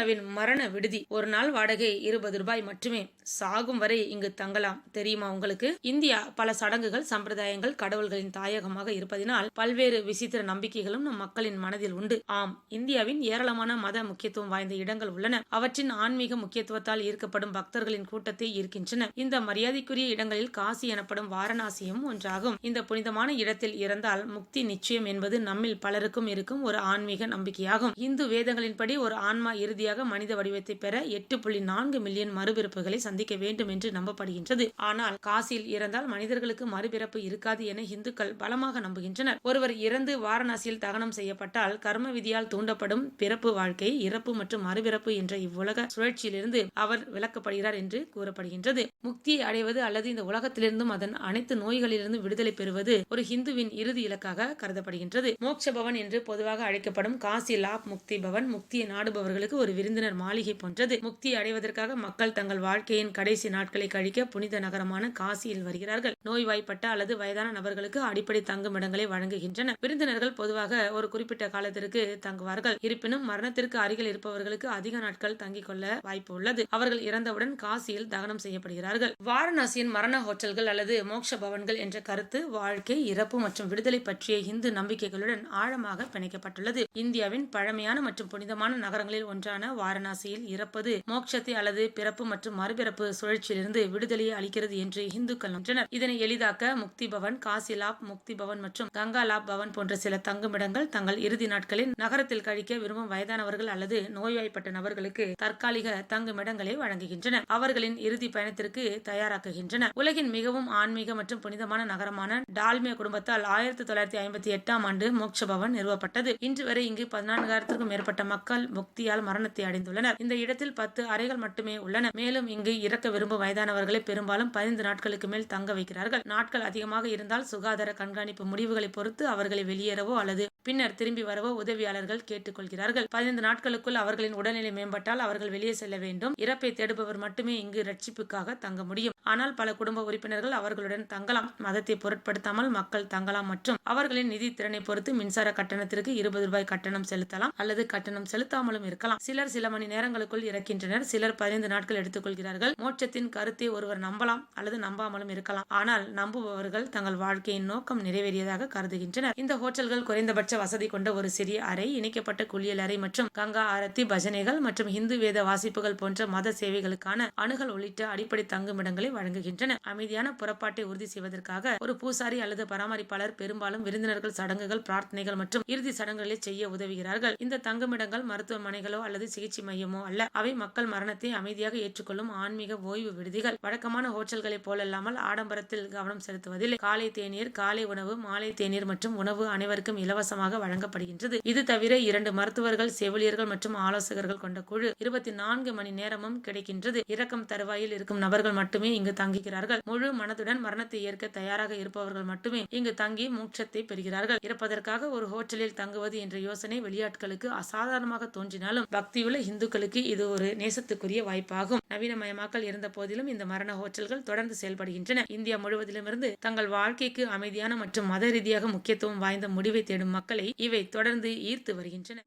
இந்தியாவின் மரண விடுதி. ஒரு நாள் வாடகை இருபது ரூபாய் மட்டுமே. சாகும் வரை இங்கு தங்கலாம். தெரியுமா உங்களுக்கு? இந்தியா பல சடங்குகள் சம்பிரதாயங்கள் கடவுள்களின் தாயகமாக இருப்பதினால் பல்வேறு விசித்திர நம்பிக்கைகளும் நம் மக்களின் மனதில் உண்டு. ஆம் இந்தியாவின் ஏராளமான மத முக்கியத்துவம் வாய்ந்த இடங்கள் உள்ளன. அவற்றின் ஆன்மீக முக்கியத்துவத்தால் ஈர்க்கப்படும் பக்தர்களின் கூட்டத்தை ஈர்க்கின்றன. இந்த மரியாதைக்குரிய இடங்களில் காசி எனப்படும் வாரணாசியும் ஒன்றாகும். இந்த புனிதமான இடத்தில் இறந்தால் முக்தி நிச்சயம் என்பது நம்மில் பலருக்கும் இருக்கும் ஒரு ஆன்மீக நம்பிக்கையாகும். இந்து வேதங்களின்படி ஒரு ஆன்மா இறுதியாக மனித வடிவத்தை பெற எட்டு புள்ளி நான்கு மில்லியன் மறுபிறப்புகளை சந்திக்க வேண்டும் என்று நம்பப்படுகின்றது. ஆனால் காசியில் இறந்தால் மனிதர்களுக்கு மறுபிறப்பு இருக்காது என இந்துக்கள் பலமாக நம்புகின்றனர். ஒருவர் இறந்து வாரணாசியில் தகனம் செய்யப்பட்டால் கர்ம விதியால் தூண்டப்படும் பிறப்பு வாழ்க்கை இறப்பு மற்றும் மறுபிறப்பு என்ற இவ்வுலக சுழற்சியிலிருந்து அவர் விளக்கப்படுகிறார் என்று கூறப்படுகின்றது. முக்தியை அடைவது அல்லது இந்த உலகத்திலிருந்தும் அதன் அனைத்து நோய்களிலிருந்து விடுதலை பெறுவது ஒரு ஹிந்துவின் இறுதி இலக்காக கருதப்படுகின்றது. மோட்ச பவன் என்று பொதுவாக அழைக்கப்படும் காசி லாப் முக்தி பவன் முக்தியை நாடுபவர்களுக்கு ஒரு விருந்தினர் மாளிகை போன்றது. முக்தி அடைவதற்காக மக்கள் தங்கள் வாழ்க்கையின் கடைசி நாட்களை கழிக்க புனித நகரமான காசியில் வருகிறார்கள். நோய்வாய்ப்பட்ட அல்லது வயதான நபர்களுக்கு அடிப்படை தங்கும் இடங்களை வழங்குகின்றன. விருந்தினர்கள் பொதுவாக ஒரு குறிப்பிட்ட காலத்திற்கு தங்குவார்கள். இருப்பினும் மரணத்திற்கு அருகில் இருப்பவர்களுக்கு அதிக நாட்கள் தங்கிக் கொள்ள வாய்ப்பு உள்ளது. அவர்கள் இறந்தவுடன் காசியில் தகனம் செய்யப்படுகிறார்கள். வாரணாசியின் மரண ஹோட்டல்கள் அல்லது மோட்ச பவன்கள் என்ற கருத்து வாழ்க்கை இறப்பு மற்றும் விடுதலை பற்றிய இந்து நம்பிக்கைகளுடன் ஆழமாக பிணைக்கப்பட்டுள்ளது. இந்தியாவின் பழமையான மற்றும் புனிதமான நகரங்களில் ஒன்றான வாரணாசியில் இறப்பது மோட்சத்தை அல்லது பிறப்பு மற்றும் மறுபிறப்பு சுழற்சியிலிருந்து விடுதலையை அளிக்கிறது என்று இந்துக்கள் நம்பினர் இதனை எளிதாக்க முக்தி பவன் காசி லாப் முக்தி பவன் மற்றும் கங்கா லாப் பவன் போன்ற சில தங்குமிடங்கள் தங்கள் இறுதி நாட்களில் நகரத்தில் கழிக்க விரும்பும் வயதானவர்கள் அல்லது நோய்வாய்ப்பட்ட நபர்களுக்கு தற்காலிக தங்குமிடங்களை வழங்குகின்றன அவர்களின் இறுதி பயணத்திற்கு தயாராக்குகின்றன உலகின் மிகவும் ஆன்மீக மற்றும் புனிதமான நகரமான டால்மியா குடும்பத்தால் ஆயிரத்தி தொள்ளாயிரத்தி ஐம்பத்தி எட்டாம் ஆண்டு மோக்ஷபவன் பவன் நிறுவப்பட்டது. இன்று வரை இங்கு பதினான்காயிரத்திற்கும் மேற்பட்ட மக்கள் முக்தியால் மரண மரணத்தை அடைந்துள்ளனர். இந்த இடத்தில் பத்து அறைகள் மட்டுமே உள்ளன. மேலும் இங்கு இறக்க விரும்பும் வயதானவர்களை பெரும்பாலும் பதினைந்து நாட்களுக்கு மேல் தங்க வைக்கிறார்கள். நாட்கள் அதிகமாக இருந்தால் சுகாதார கண்காணிப்பு முடிவுகளை பொறுத்து அவர்களை வெளியேறவோ அல்லது பின்னர் திரும்பி வரவோ உதவியாளர்கள் கேட்டுக்கொள்கிறார்கள். பதினைந்து நாட்களுக்குள் அவர்களின் உடல்நிலை மேம்பட்டால் அவர்கள் வெளியே செல்ல வேண்டும். இறப்பை தேடுபவர் மட்டுமே இங்கு ரட்சிப்புக்காக தங்க முடியும். ஆனால் பல குடும்ப உறுப்பினர்கள் அவர்களுடன் தங்கலாம். மதத்தை பொருட்படுத்தாமல் மக்கள் தங்கலாம் மற்றும் அவர்களின் நிதி திறனை பொறுத்து மின்சார கட்டணத்திற்கு இருபது ரூபாய் கட்டணம் செலுத்தலாம் அல்லது கட்டணம் செலுத்தாமலும் இருக்கலாம். சிலர் சில மணி நேரங்களுக்குள் இறக்கின்றனர். சிலர் பதினைந்து நாட்கள் எடுத்துக்கொள்கிறார்கள். மோட்சத்தின் கருத்தை ஒருவர் நம்பலாம் அல்லது நம்பாமலும் இருக்கலாம். ஆனால் நம்புபவர்கள் தங்கள் வாழ்க்கையின் நோக்கம் நிறைவேறியதாக கருதுகின்றனர். இந்த ஹோட்டல்கள் குறைந்தபட்ச வசதி கொண்ட ஒரு சிறிய அறை இணைக்கப்பட்ட குளியல் அறை மற்றும் கங்கா ஆரத்தி பஜனைகள் மற்றும் இந்து வேத வாசிப்புகள் போன்ற மத சேவைகளுக்கான அணுகல் உள்ளிட்ட அடிப்படை தங்குமிடங்களை வழங்குகின்றன. அமைதியான புறப்பாட்டை உறுதி செய்வதற்காக ஒரு பூசாரி அல்லது பராமரிப்பாளர் பெரும்பாலும் விருந்தினர்கள் சடங்குகள் பிரார்த்தனைகள் மற்றும் இறுதி சடங்குகளை செய்ய உதவுகிறார்கள். இந்த தங்குமிடங்கள் மருத்துவமனைகளோ அல்லது சிகிச்சை மையமோ அல்ல. அவை மக்கள் மரணத்தை அமைதியாக ஏற்றுக்கொள்ளும் ஆன்மீக ஓய்வு விடுதிகள். வழக்கமான ஹோட்டல்களைப் போலல்லாமல் ஆடம்பரத்தில் கவனம் செலுத்துவதில் காலை தேநீர் காலை உணவு மாலை தேநீர் மற்றும் உணவு அனைவருக்கும் இலவசமாக வழங்கப்படுகின்றது. இது தவிர இரண்டு மருத்துவர்கள் செவிலியர்கள் மற்றும் ஆலோசகர்கள் கொண்ட குழு இருபத்தி நான்கு மணி நேரமும் கிடைக்கின்றது. இரக்கம் தருவாயில் இருக்கும் நபர்கள் மட்டுமே இங்கு தங்குகிறார்கள். முழு மனதுடன் மரணத்தை ஏற்க தயாராக இருப்பவர்கள் மட்டுமே இங்கு தங்கி மூச்சத்தை பெறுகிறார்கள். இறப்பதற்காக ஒரு ஹோட்டலில் தங்குவது என்ற யோசனை வெளியாட்களுக்கு அசாதாரணமாக தோன்றினாலும் பக்தியுள்ள இந்துக்களுக்கு இது ஒரு நேசத்துக்குரிய வாய்ப்பாகும். நவீனமயமாக்கல் இருந்த போதிலும் இந்த மரண ஹோட்டல்கள் தொடர்ந்து செயல்படுகின்றன. இந்தியா முழுவதிலுமிருந்து தங்கள் வாழ்க்கைக்கு அமைதியான மற்றும் மத ரீதியாக முக்கியத்துவம் வாய்ந்த முடிவை தேடும் மக்கள் மக்களை இவை தொடர்ந்து ஈர்த்து வருகின்றன.